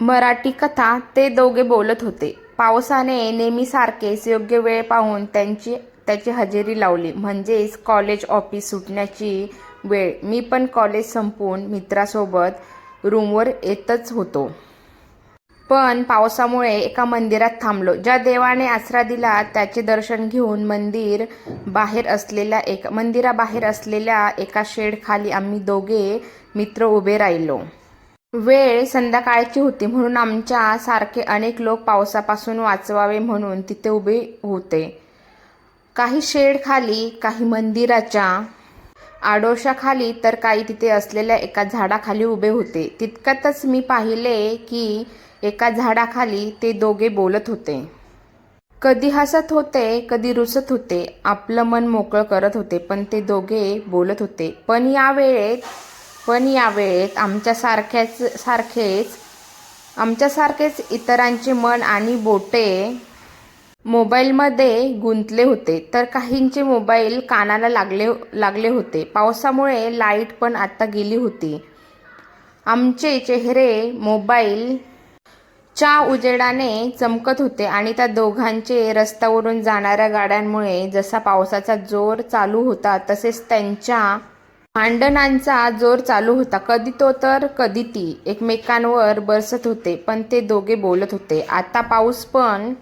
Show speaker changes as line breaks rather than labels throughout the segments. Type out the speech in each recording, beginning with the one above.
मराठी कथा ते दोघे बोलत होते. पावसाने नेहमीसारखेच योग्य वेळ पाहून त्यांची त्याची हजेरी लावली. म्हणजेच कॉलेज ऑफिस सुटण्याची वेळ. मी पण कॉलेज संपवून मित्रासोबत रूमवर येतच होतो. पण पावसामुळे एका मंदिरात थांबलो. ज्या देवाने आसरा दिला त्याचे दर्शन घेऊन मंदिर बाहेर असलेल्या एक मंदिराबाहेर असलेल्या एका शेडखाली आम्ही दोघे मित्र उभे राहिलो. वेळ संध्याकाळची होती म्हणून आमच्या सारखे अनेक लोक पावसापासून वाचवावे म्हणून तिथे उभे होते. काही शेड खाली काही मंदिराच्या आडोशाखाली तर काही तिथे असलेल्या एका झाडाखाली उभे होते. तितक्यातच मी पाहिले की एका झाडाखाली ते दोघे बोलत होते. कधी हसत होते कधी रुसत होते. आपलं मन मोकळं करत होते पण ते दोघे बोलत होते. पण या वेळेत पण या वेळेत आमच्यासारख्याच सारखेच आमच्यासारखेच इतरांचे मन आणि बोटे मोबाईलमध्ये गुंतले होते. तर काहींचे मोबाईल कानाला लागले लागले होते. पावसामुळे लाइट पण आत्ता गेली होती. आमचे चेहरे मोबाईल च्या उजेडाने चमकत होते आणि त्या दोघांचे रस्त्यावरून जाणाऱ्या गाड्यांमुळे जसा पावसाचा जोर चालू होता तसेच त्यांच्या भांडणांचा जोर चालू होता. कधी तो तर कधी ती. एकमेकांवर बरसत होते पण ते दोघे बोलत होते. आता पाऊस पण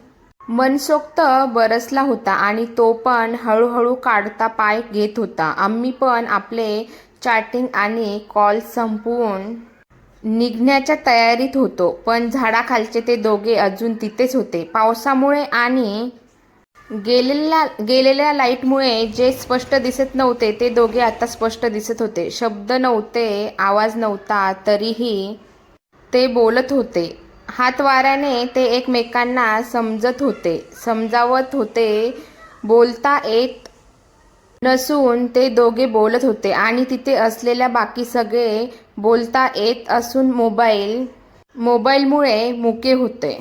मनसोक्त बरसला होता आणि तो पण हळूहळू काढता पाय घेत होता. आम्ही पण आपले चॅटिंग आणि कॉल संपवून निघण्याच्या तयारीत होतो. पण झाडाखालचे ते दोघे अजून तिथेच होते. पावसामुळे आणि गेलेल्या गेलेल्या लाईटमुळे जे स्पष्ट दिसत नव्हते ते दोघे आता स्पष्ट दिसत होते. शब्द नव्हते आवाज नव्हता तरीही ते बोलत होते. हात वाऱ्याने ते एकमेकांना समजत होते. समजावत होते बोलता येत नसून ते दोघे बोलत होते आणि तिथे असलेल्या बाकी सगळे बोलता येत असून मोबाईल मोबाईलमुळे मुके होते.